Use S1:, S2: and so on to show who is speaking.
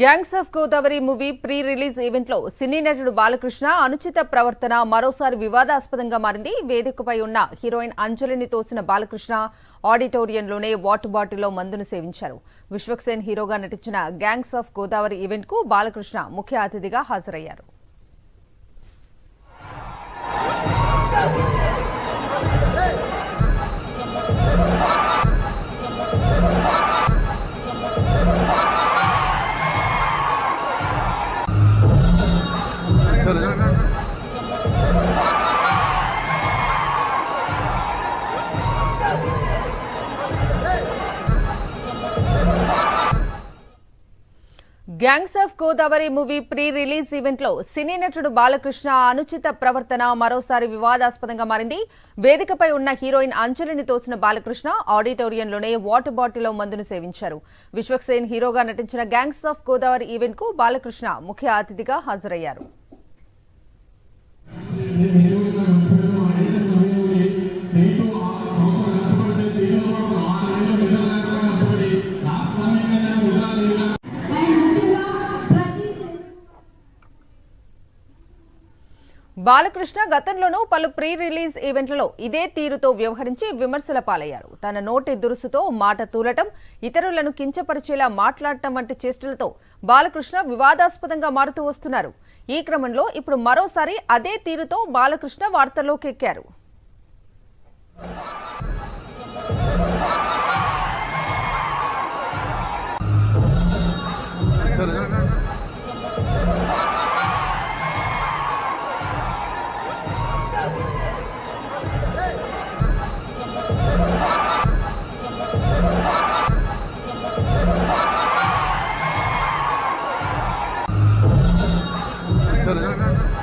S1: Gangs of Godavari movie pre release ఈవెంట్లో సినీ నటుడు బాలకృష్ణ అనుచిత ప్రవర్తన మరోసారి వివాదాస్పదంగా మారింది. వేదికపై ఉన్న హీరోయిన్ అంజలిని తోసిన బాలకృష్ణ ఆడిటోరియంలోనే వాటర్ బాటిల్లో మందును సేవించారు. విశ్వక్సేన్ హీరోగా నటించిన గ్యాంగ్స్ ఆఫ్ గోదావరి ఈవెంట్కు బాలకృష్ణ ముఖ్య అతిథిగా హాజరయ్యారు. Gangs of Godavari movie pre release ఈవెంట్లో సినీ నటుడు బాలకృష్ణ అనుచిత ప్రవర్తన మరోసారి వివాదాస్పదంగా మారింది. వేదికపై ఉన్న హీరోయిన్ అంజలిని తోసిన బాలకృష్ణ ఆడిటోరియంలోనే వాటర్ బాటిల్లో మందును సేవించారు. విశ్వక్సేన్ హీరోగా నటించిన గ్యాంగ్స్ ఆఫ్ గోదావరి ఈవెంట్కు బాలకృష్ణ ముఖ్య అతిథిగా హాజరయ్యారు. బాలకృష్ణ గతంలోనూ పలు ప్రీ రిలీజ్ ఈవెంట్లలో ఇదే తీరుతో వ్యవహరించి విమర్శల పాలయ్యారు. తన నోటి దురుసుతో మాట తూలటం ఇతరులను కించపరిచేలా మాట్లాడటం వంటి చేష్టలతో బాలకృష్ణ వివాదాస్పదంగా మారుతూ వస్తున్నారు. ఈ క్రమంలో ఇప్పుడు మరోసారి అదే తీరుతో బాలకృష్ణ వార్తల్లోకెక్కారు
S2: సరే चलो